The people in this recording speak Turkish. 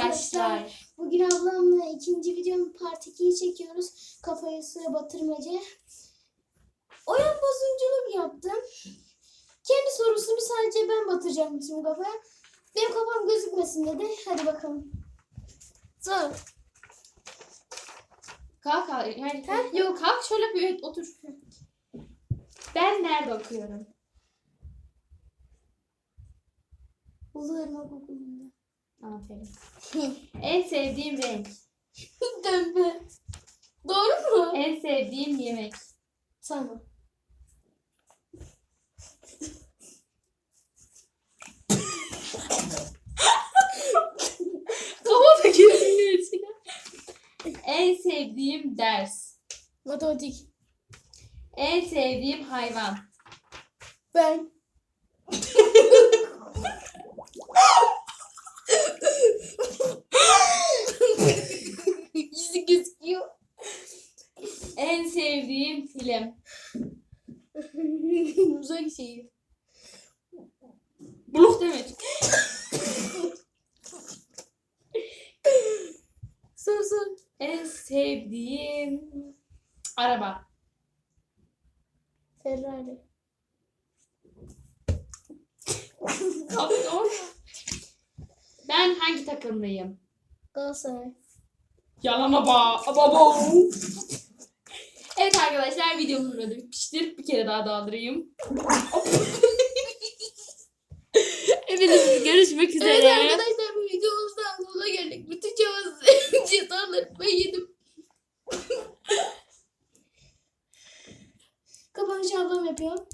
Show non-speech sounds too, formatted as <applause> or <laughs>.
arkadaşlar. Bugün ablamla ikinci videonun part 2'yi çekiyoruz. Kafayı suya batırmaca. Oyun bozunculuk yaptım. Kendi sorusunu sadece ben batıracağım şimdi kafaya. Benim kafam gözükmesin dedi. Hadi bakalım. Sor. Kalk kalk. Yani, Yok kalk şöyle bir evet, otur. Ben nerede okuyorum? Uluırmak okulunda. Aferin. <laughs> En sevdiğim renk. <laughs> Dönme. Doğru mu? En sevdiğim yemek. Tamam. Kafa da girmiyor içine. En sevdiğim ders. Matematik. En sevdiğim hayvan. Ben. <laughs> En sevdiğim film. <laughs> Uzak şey. Buluk demek. Sor sor. En sevdiğim araba. Ferrari. Abi, Ben hangi takımlıyım? Galatasaray. Yalama ba. Baba. Evet arkadaşlar videomuz burada bitmiştir. Bir kere daha daldırayım. Hepiniz görüşmek üzere. Evet arkadaşlar bu videomuzdan sonuna geldik. Bütün cevaz cezaları ben yedim. Kapanışı ablam yapıyor.